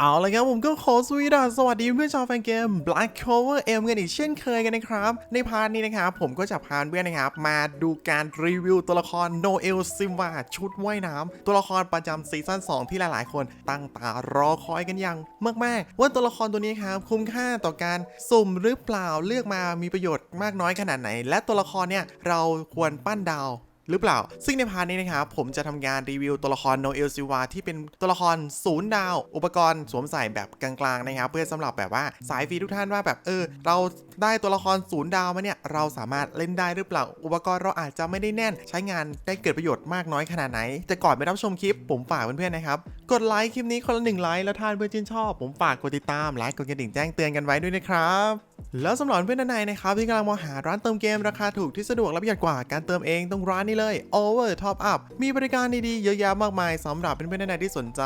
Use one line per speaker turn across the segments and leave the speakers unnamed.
เอาละครับผมก็ขอสวีดัสสวัสดีเพื่อนชาวแฟนเกม Black Clover M กันอีกเช่นเคยกันนะครับ ในพาร์ทนี้นะครับผมก็จะพาเพื่อนนะครับ มาดูการรีวิวตัวละครโนเอลซิมวาชุดว่ายน้ำตัวละครประจำซีซั่น2 ที่หลายๆ คนตั้งตารอคอยกันอย่างมาก ๆ ว่าตัวละครตัวนี้ครับคุ้มค่าต่อการสุ่มหรือเปล่าเลือกมามีประโยชน์มากน้อยขนาดไหน และตัวละครเนี่ยเราควรปั้นดาว หรือเปล่า ซึ่งในพาร์ทนี้นะครับผมจะทำการรีวิวตัวละครโนเอลซิวาที่เป็นตัวละครศูนย์ดาว อุปกรณ์สวมใส่แบบกลางๆนะครับเพื่อสำหรับแบบว่าสายฟรีทุกท่านว่าแบบเออ เราได้ตัวละครศูนย์ดาวมาเนี่ยเราสามารถเล่นได้หรือเปล่า อุปกรณ์เราอาจจะไม่ได้แน่น ใช้งานได้เกิดประโยชน์มากน้อยขนาดไหน แต่ก่อนไปรับชมคลิปผมฝากเพื่อนๆนะครับกดไลค์คลิปนี้คนละหนึ่งไลค์แล้วท่านเพื่อนชื่นชอบ ผมฝากกดติดตามไลค์กดกระดิ่งแจ้งเตือนกันไว้ด้วยนะครับ แล้วสำหรับเพื่อนท่านใดนะครับที่กำลังมองหาร้านเติมเกมราคาถูกที่สะดวกและประหยัดกว่าการเติมเองตรงร้านนี้เลย Over Top Up มีบริการดีๆ เยอะแยะมากมายสำหรับเพื่อนๆท่านใดที่สนใจ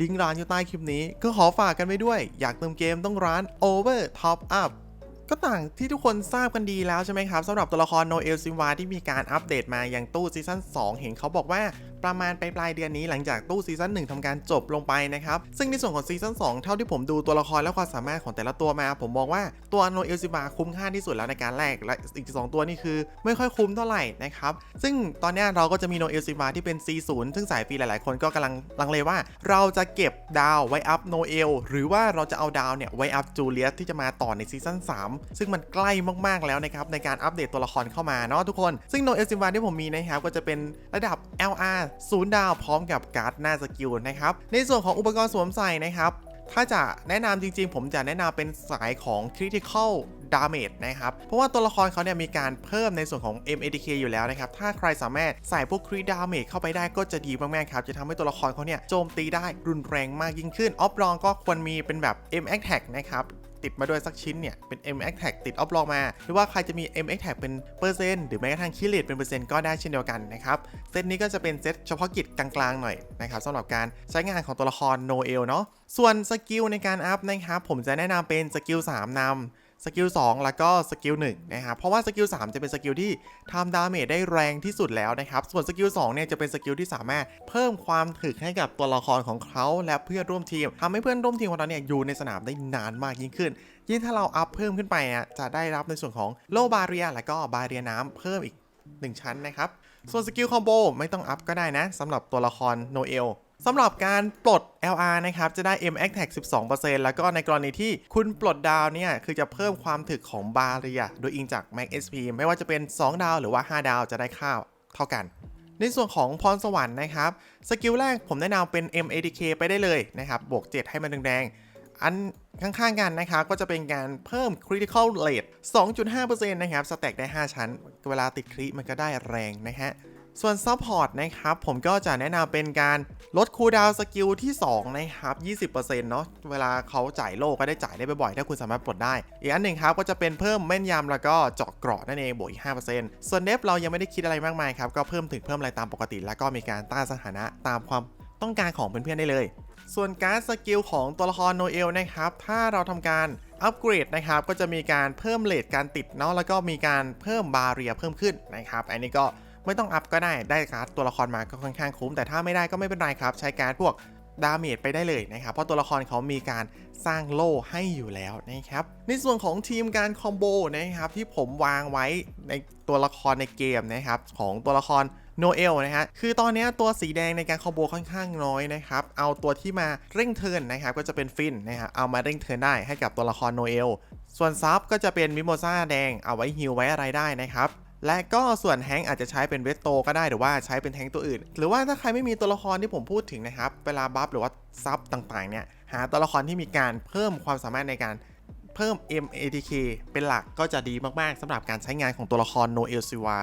ลิงก์ร้านอยู่ใต้คลิปนี้ ก็ขอฝากกันไว้ด้วย อยากเติมเกมต้องร้าน Over Top Up ก็ต่างที่ทุกคนทราบกันดีแล้วใช่ไหมครับสำหรับตัวละครโนเอลซิมวาที่มีการอัปเดตมาอยังตู้ซีซั่น2 เห็นเขาบอกว่าประมาณปลายปลายเดือนนี้หลังจากตู้ซีซั่น1ทำการจบลงไปนะครับ ซึ่งในส่วนของซีซั่น2เท่าที่ผมดูตัวละครและความสามารถของแต่ละตัวมา ผมมองว่าตัวโนเอลซิมวาคุ้มค่าที่สุดแล้วในการแลกและอีก 2 ตัวนี่คือไม่ค่อยคุ้มเท่าไหร่นะครับ ซึ่งตอนนี้เราก็จะมีโนเอลซิมวาที่เป็น C0 ซึ่งสายฟรีหลาย ๆ คนก็กำลังลังเลว่า เราจะเก็บดาวไว้อัพโนเอลหรือว่าเราจะเอาดาวเนี่ยไว้อัพจูเลียสที่จะมาต่อในซีซั่น3ซึ่งมันใกล้มากๆแล้วนะครับในการอัปเดตตัวละครเข้ามาเนาะทุกคน ซึ่งโนเอลซิมวาที่ผมมีนะครับก็จะเป็นระดับ LR 0ดาวพร้อมกับการ์ดหน้าสกิลนะครับ ในส่วนของอุปกรณ์สวมใส่นะครับ ถ้าจะแนะนำจริงๆ ผมจะแนะนำเป็นสายของ Critical Damage นะครับ เพราะว่าตัวละครเขาเนี่ยมีการเพิ่มในส่วนของ MADK อยู่แล้วนะครับ ถ้าใครสามารถใส่พวก Crit Damage เข้าไปได้ก็จะดีมากๆครับ จะทำให้ตัวละครเขาเนี่ยโจมตีได้รุนแรงมากยิ่งขึ้น ออฟรองก็ควรมีเป็นแบบ M Attack นะครับ ติดมาด้วยสักชิ้นเนี่ย เป็น M X Tag ติดออฟลองมา หรือว่าใครจะมี M X Tag เป็นเปอร์เซ็นต์หรือแม้กระทั่งคิเลตเป็นเปอร์เซ็นต์ก็ได้เช่นเดียวกันนะครับเซตนี้ก็จะเป็นเซตเฉพาะกิจกลางๆหน่อยนะครับสำหรับการใช้งานของตัวละครโนเอลเนาะส่วนสกิลในการอัพนะครับผมจะแนะนำเป็นสกิล3นำ สกิล2แล้วก็สกิล1นะครับเพราะว่าสกิล3จะเป็นสกิลที่ทำดาเมจได้แรงที่สุดแล้วนะครับ ส่วนสกิล2เนี่ยจะเป็นสกิลที่สามารถเพิ่มความถึกให้กับตัวละครของเขาและเพื่อนร่วมทีมทำให้เพื่อนร่วมทีมของเราเนี่ยอยู่ในสนามได้นานมากยิ่งขึ้น ยิ่งถ้าเราอัพเพิ่มขึ้นไปอะจะได้รับในส่วนของโลบาเรียและก็บาเรียน้ำเพิ่มอีก 1 ชั้นนะครับ ส่วนสกิลคอมโบไม่ต้องอัพก็ได้นะสำหรับตัวละครโนเอล สำหรับการปลด LR นะครับ จะได้ M X Tag 12%แล้วก็ในกรณีที่คุณปลดดาวเนี่ย คือจะเพิ่มความถึกของบาเรีย โดยอิงจาก Max SP ไม่ว่าจะเป็น 2 ดาวหรือว่า 5 ดาวจะได้ค่าเท่ากัน ในส่วนของพรสวรรค์นะครับ สกิลแรกผมแนะนำเป็น MADK ไปได้เลยนะครับ บวก 7 ให้มันแดงๆ อันข้างๆกันนะครับ ก็จะเป็นการเพิ่ม Critical Rate 2.5%นะครับ สแต็กได้ 5 ชั้น เวลาติดคริมันก็ได้แรงนะฮะ ส่วนซัพพอร์ตนะครับผมก็จะแนะนำเป็นการลดคูลดาวสกิลที่ 2 นะครับ 20%เนาะเวลาเขาจ่ายโลก็ได้จ่ายได้บ่อยๆ ถ้าคุณสามารถปลดได้ อีกอันหนึ่งครับก็จะเป็นเพิ่มแม่นยำแล้วก็เจาะเกราะนั่นเองบวกอีก 5%ส่วนเดฟเรายังไม่ได้คิดอะไรมากมายครับ ก็เพิ่มถึงเพิ่มอะไรตามปกติ แล้วก็มีการต้านสถานะตามความต้องการของเพื่อนๆได้เลย ส่วนการสกิลของตัวละครโนเอลนะครับ ถ้าเราทำการอัปเกรดนะครับก็จะมีการเพิ่มเลทการติดเนาะแล้วก็มีการเพิ่มบาเรียเพิ่มขึ้นนะครับ อันนี้ก็ ไม่ต้องอัพก็ได้ได้การ์ดตัวละครมาก็ค่อนข้างคุ้ม แต่ถ้าไม่ได้ก็ไม่เป็นไรครับ ใช้การดพวกดาเมจไปได้เลยนะครับ เพราะตัวละครเขามีการสร้างโล่ให้อยู่แล้วนะครับ ในส่วนของทีมการคอมโบนะครับที่ผมวางไว้ในตัวละครในเกมนะครับของตัวละครโนเอลนะฮะ คือตอนนี้ตัวสีแดงในการคอมโบค่อนข้างน้อยนะครับ เอาตัวที่มาเร่งเทินนะครับก็จะเป็นฟินนะครับเอามาเร่งเทินได้ให้กับตัวละครโนเอล ส่วนซับก็จะเป็นมิโมซาแดงเอาไว้ฮิลไว้อะไรได้นะครับ และก็ส่วนแฮงอาจจะใช้เป็นเวสโตก็ได้หรือว่าใช้เป็นแฮงตัวอื่น หรือว่าถ้าใครไม่มีตัวละครที่ผมพูดถึงนะครับ เวลาบัฟหรือว่าซับต่างๆเนี่ยหาตัวละครที่มีการเพิ่มความสามารถในการเพิ่ม MATK เป็นหลักก็จะดีมากๆสำหรับการใช้งานของตัวละครโนเอลซิวา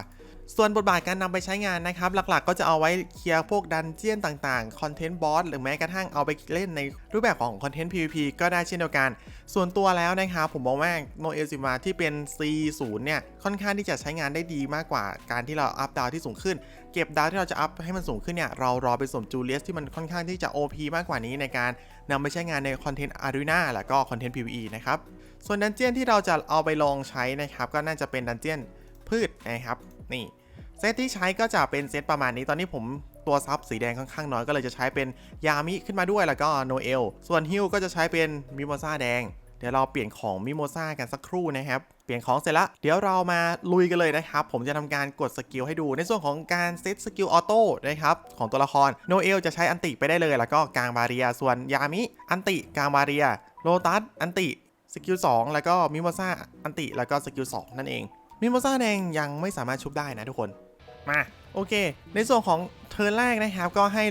ส่วนบทบาทการนำไปใช้งานนะครับ หลักๆ ก็จะเอาไว้เคลียร์พวกดันเจียนต่างๆ คอนเทนต์บอสหรือแม้กระทั่งเอาไปเล่นในรูปแบบของคอนเทนต์ PVP ก็ได้เช่นเดียวกัน ส่วนตัวแล้วนะครับผมมองว่าโนเอลซิวาที่เป็น C0 เนี่ย ค่อนข้างที่จะใช้งานได้ดีมากกว่าการที่เราอัพดาวที่สูงขึ้น เก็บดาวที่เราจะอัพให้มันสูงขึ้นเนี่ย เรารอไปสมจูเลียสที่มันค่อนข้างที่จะ OP มากกว่านี้ในการนำไปใช้งานในคอนเทนต์อารีนาและก็คอนเทนต์ PVE นะครับ ส่วนดันเจียนที่เราจะเอาไปลองใช้นะครับก็น่าจะเป็นดันเจียนพืชนะครับ นี่ เซตที่ใช้ก็จะเป็นเซตประมาณนี้ตอนนี้ผมตัวซับสีแดงค่อนข้างน้อยก็เลยจะใช้เป็นยามิขึ้นมาด้วยแล้วก็โนเอล ส่วนฮิลก็จะใช้เป็นมิโมซาแดง เดี๋ยวเราเปลี่ยนของมิโมซากันสักครู่นะครับ เปลี่ยนของเสร็จแล้วเดี๋ยวเรามาลุยกันเลยนะครับ ผมจะทำการกดสกิลให้ดู ในส่วนของการเซตสกิลออโต้นะครับของตัวละครโนเอลจะใช้อันติไปได้เลย แล้วก็กลางบาเรีย ส่วนยามิอันติกลางบาเรียโลตัสอันติสกิล2แล้วก็มิโมซาอันติแล้วก็สกิล2นั่นเอง มิโมซาแดงยังไม่สามารถชุบได้นะทุกคน มา โอเค ในส่วนของเทิร์นแรกนะครับ ก็ให้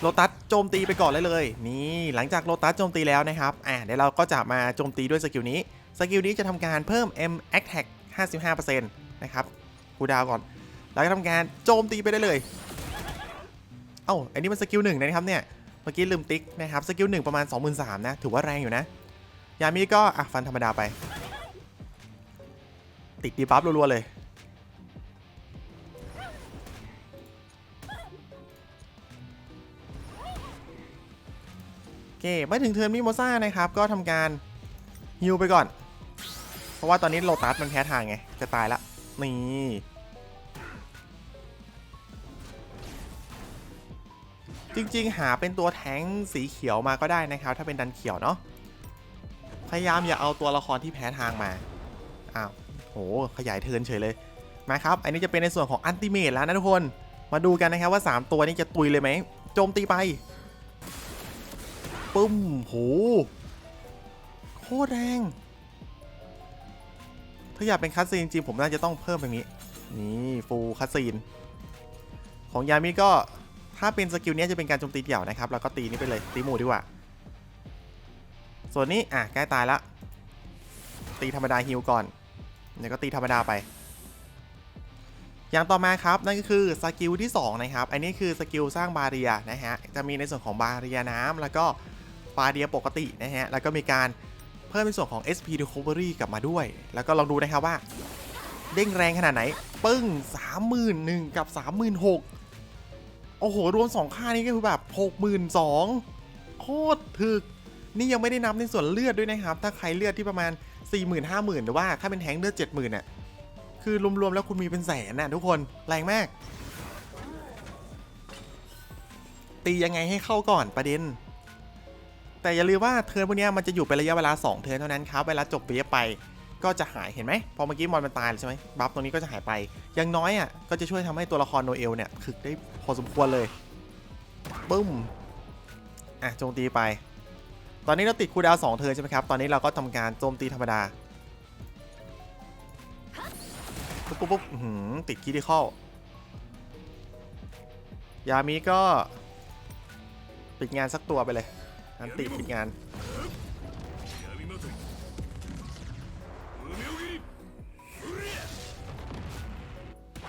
โลตัสโจมตีไปก่อนเลยเลย นี่หลังจากโลตัสโจมตีแล้วนะครับอ่าเดี๋ยวเราก็จะมาโจมตีด้วยสกิลนี้ สกิลนี้จะทำการเพิ่ม M Attack 55%นะครับคูลดาวน์ก่อน แล้วก็ทำการโจมตีไปได้เลย เอ้าอันนี้มันสกิลหนึ่งนะครับเนี่ย เมื่อกี้ลืมติ๊กนะครับ สกิลหนึ่งประมาณ 23,000นะ ถือว่าแรงอยู่นะ ยามีก็อะฟันธรรมดาไป ติดดีบัฟรัวๆเลย โอเคมาถึงเทิร์นมิโมซ่านะครับ ก็ทำการฮิวไปก่อน เพราะว่าตอนนี้โลตัสมันแพ้ทางไง จะตายละ นี่จริงๆ หาเป็นตัวแท้งสีเขียวมาก็ได้นะครับ ถ้าเป็นดันเขียวเนาะพยายามอย่าเอาตัวละครที่แพ้ทางมา โหขยายเทินเฉยเลยมาครับ อันนี้จะเป็นในส่วนของอันติเมตแล้วนะทุกคน มาดูกันนะครับว่า 3 ตัวนี้จะตุยเลยไหม โจมตีไป ปึ้มโหโคตรแรง ถ้าอยากเป็นคัสซีนจริงๆผมน่าจะต้องเพิ่มแบบนี้ นี่ฟูลคัสซีน ของยามิก็ถ้าเป็นสกิลนี้จะเป็นการโจมตีเดี่ยวนะครับ แล้วก็ตีนี้ไปเลย ตีหมู่ดีกว่า ส่วนนี้อะใกล้ตายละ ตีธรรมดาฮิลก่อน ดี๋ยวก็ตีธรรมดาไปอย่างต่อมาครับ นั่นก็คือสกิลที่ 2 นะครับ อันนี้คือสกิลสร้างบาเรียนะฮะ จะมีในส่วนของบาเรียน้ำแล้วก็บาเรียปกตินะฮะ แล้วก็มีการเพิ่มในส่วนของ SP recovery กลับมาด้วย แล้วก็ลองดูนะครับว่า เด้งแรงขนาดไหน ปึ้ง 31,000กับ 36,000 โอ้โห รวม 2 ค่านี้ก็คือแบบ 62,000 โคตรถึก นี่ยังไม่ได้นับในส่วนเลือดด้วยนะครับ ถ้าใครเลือดที่ประมาณ 40,000 50,000หรือว่าถ้าเป็นแทงค์เลือด70,000เนี่ยคือรวมๆแล้วคุณมีเป็นแสนน่ะทุกคนแรงมาก ตียังไงให้เข้าก่อนประเด็น แต่อย่าลืมว่าเทิร์นพวกเนี้ยมันจะอยู่เป็นระยะเวลา 2 เทิร์นเท่านั้นครับเวลาจบเวฟไปก็จะหายเห็นไหมพอเมื่อกี้มอนมันตายแล้วใช่ไหมบัฟตรงนี้ก็จะหายไปยังน้อยอะก็จะช่วยทำให้ตัวละครโนเอลเนี่ยถึกได้พอสมควรเลยปึ้มอะโจมตีไป ตอนนี้เราติดคูลดาวสองเทิร์นใช่ไหมครับ ตอนนี้เราก็ทำการโจมตีธรรมดา ปุ๊บปุ๊บปุ๊บหือติดคีดิคอลยามีก็ ปิดงานสักตัวไปเลยอันติปิดงาน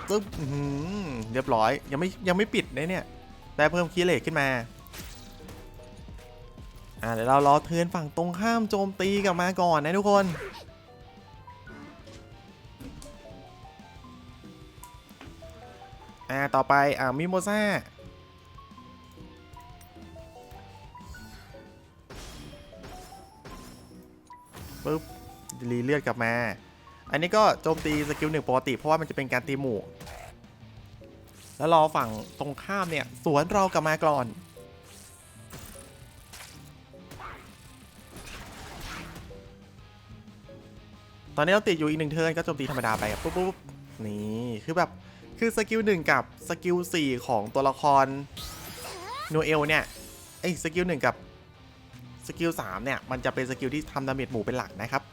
ตึ๊บหือเรียบร้อย ยังไม่ยังไม่ปิดเลยเนี่ย ได้เพิ่มคีย์เลทขึ้นมา อ่าเดี๋ยวเรารอเทินฝั่งตรงข้ามโจมตีกลับมาก่อนนะทุกคนอ่าต่อไปอ่ามิโมซ่าปึ๊บรีเลือดกลับมา อันนี้ก็โจมตีสกิลหนึ่งปกติ เพราะว่ามันจะเป็นการตีหมู่ แล้วรอฝั่งตรงข้ามเนี่ย สวนเรากลับมาก่อน ตอนนี้เราติดอยู่อีกหนึ่งเทิร์นก็โจมตีธรรมดาไปปุ๊บปุ๊บนี่คือแบบคือสกิลหนึ่งกับสกิลสี่ของตัวละครโนเอลเนี่ยไอ้สกิลหนึ่งกับสกิลสามเนี่ย มันจะเป็นสกิลที่ทำดาเมจหมู่เป็นหลักนะครับ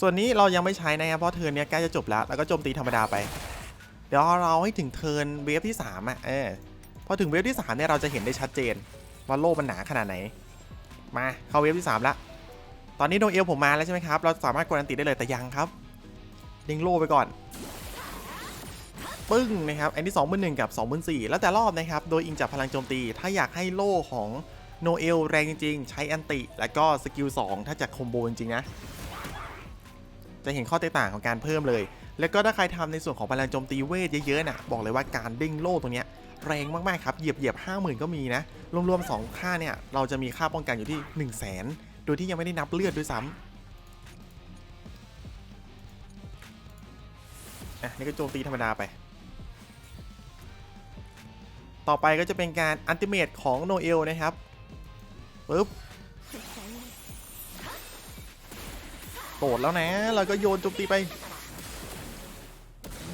ส่วนนี้เรายังไม่ใช้นะครับเพราะเทิร์นเนี้ยใกล้จะจบแล้ว แล้วก็โจมตีธรรมดาไป เดี๋ยวเราให้ถึงเทิร์นเวฟที่3อะเออพอถึงเวฟที่3เนี่ยเราจะเห็นได้ชัดเจนว่าโลกมันหนาขนาดไหน มาเข้าเวฟที่3แล้วตอนนี้โนเอลผมมาแล้วใช่ไหมครับ เราสามารถกดอันติได้เลยแต่ยังครับดิงโลไปก่อน ปึ้งนะครับ อันที่2 1 0 0กับ2 4 0 0แล้วแต่รอบนะครับ โดยอิงจากพลังโจมตี ถ้าอยากให้โล่ของโนเอลแรงจริง ๆ ใช้อันติ แล้วก็สกิล2ถ้าจะคอมโบจริงๆนะ จะเห็นข้อแตกต่างของการเพิ่มเลย แล้วก็ถ้าใครทำในส่วนของพลังโจมตีเวทเยอะๆน่ะบอกเลยว่าการเด้งโล่ตรงเนี้ยแรงมากๆครับเหยียบเหยียบห้าหมื่นก็มีนะ รวมๆ2ค่าเนี่ยเราจะมีค่าป้องกันอยู่ที่1 0 0 0 0แสนโดยที่ยังไม่ได้นับเลือดด้วยซ้ำอะนี่ก็โจมตีธรรมดาไป ต่อไปก็จะเป็นการอันติเมตของโนเอลนะครับปึ๊บโกรธแล้วนะเราก็โยนโจมตีไป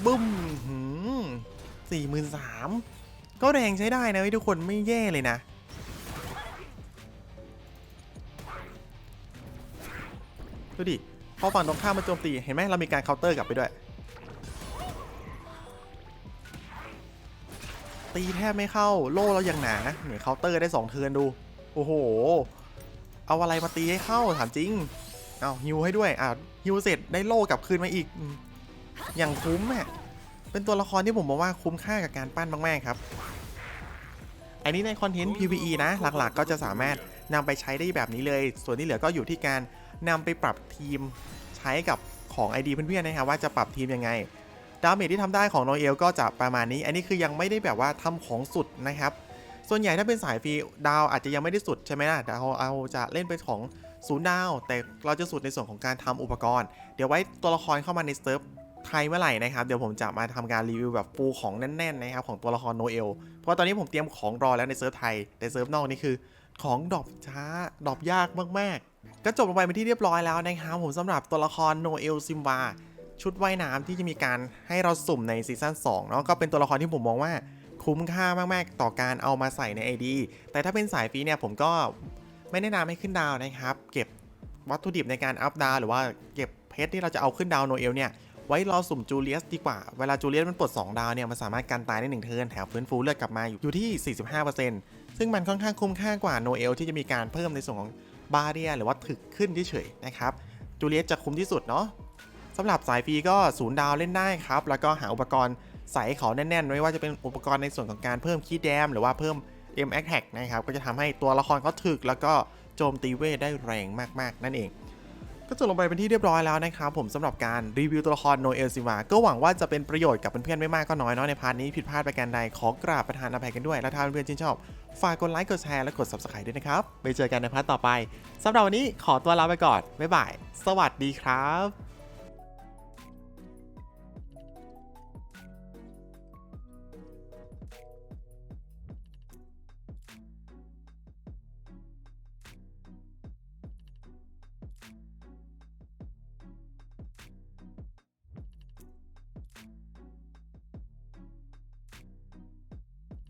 บึ้มสี่หมื่นสามก็แรงใช้ได้นะทุกคนไม่แย่เลยนะ ดูดิพอฝั่งตรงข้ามมาโจมตีเห็นไหมเรามีการเคาน์เตอร์กลับไปด้วย ตีแทบไม่เข้าโล่เราอย่างหนาเหนี่ยเคาน์เตอร์ได้สองเทิร์นดู โอ้โห เอาอะไรมาตีให้เข้าถามจริง เอาฮิวให้ด้วยอะฮิวเสร็จได้โล่กลับคืนมาอีก อย่างคุ้มอะเป็นตัวละครที่ผมบอกว่าคุ้มค่ากับการปั้นมาก ๆ ครับ อันนี้ในคอนเทนต์ PVE นะ หลักๆ ก็จะสามารถนำไปใช้ได้แบบนี้เลย ส่วนที่เหลือก็อยู่ที่การนำไปปรับทีมใช้กับของ ID เพื่อนๆนะครับว่าจะปรับทีมยังไง ดาเมจที่ทำได้ของโนเอลก็จะประมาณนี้ อันนี้คือยังไม่ได้แบบว่าทำของสุดนะครับ ส่วนใหญ่ถ้าเป็นสายฟรีดาวอาจจะยังไม่ได้สุดใช่ไหมล่ะดาวเอาจะเล่นเป็นของศูนย์ดาว แต่เราจะสุดในส่วนของการทำอุปกรณ์ เดี๋ยวไว้ตัวละครเข้ามาในเซิร์ฟ ไทยเมื่อไหร่นะครับ เดี๋ยวผมจะมาทำการรีวิวแบบฟูของแน่นๆนะครับของตัวละครโนเอล เพราะว่าตอนนี้ผมเตรียมของรอแล้วในเซิร์ฟไทย แต่เซิร์ฟนอกนี่คือ ของดรอปช้าดรอปยากมากๆ ก็จบลงไปเป็นที่เรียบร้อยแล้วนะครับผมสำหรับตัวละครโนเอลซิมวาชุดว่ายน้ำที่จะมีการให้เราสุ่มในซีซั่น2เนาะก็เป็นตัวละครที่ผมมองว่าคุ้มค่ามากๆ ต่อการเอามาใส่ใน ID แต่ถ้าเป็นสายฟรีเนี่ยผมก็ไม่แนะนำให้ขึ้นดาวนะครับ เก็บวัตถุดิบในการอัพดาวหรือว่าเก็บเพชรที่เราจะเอาขึ้นดาวโนเอลเนี่ย ไว้รอสุ่มจูเลียสดีกว่า เวลาจูเลียสมันปลด2 ดาวเนี่ยมันสามารถกันตายได้1เทิร์นแถมฟื้นฟูเลือดกลับมาอยู่ที่ 45%ซึ่งมันค่อนข้างคุ้มค่ากว่าโนเอลที่จะมีการเพิ่มในส่วนของบาเรียหรือว่าถึกขึ้นเฉยๆนะครับจูเลียสจะคุ้มที่สุดเนาะสำหรับสายฟรีก็ศูนย์ดาวเล่นได้ครับ แล้วก็หาอุปกรณ์ใส่เขาแน่นๆ ไม่ว่าจะเป็นอุปกรณ์ในส่วนของการเพิ่มคีย์แดมหรือว่าเพิ่ม M a c t a c นะครับ ก็จะทำให้ตัวละครเขาถึก แล้วก็โจมตีเวทได้แรงมากๆ นั่นเอง ก็จบลงไปเป็นที่เรียบร้อยแล้วนะครับผมสำหรับการรีวิวตัวละครโนเอลซิวาก็หวังว่าจะเป็นประโยชน์กับเพื่อนๆไม่มากก็น้อยเนาะในพาร์ทนี้ผิดพลาดประการใดขอกราบประธานอภัยกันด้วย และถ้าเพื่อนๆชื่นชอบ ฝากกดไลค์กดแชร์และกด subscribe ด้วยนะครับไปเจอกันในพาร์ทต่อไปสำหรับวันนี้ขอตัวลาไปก่อนบ๊ายบายสวัสดีครับ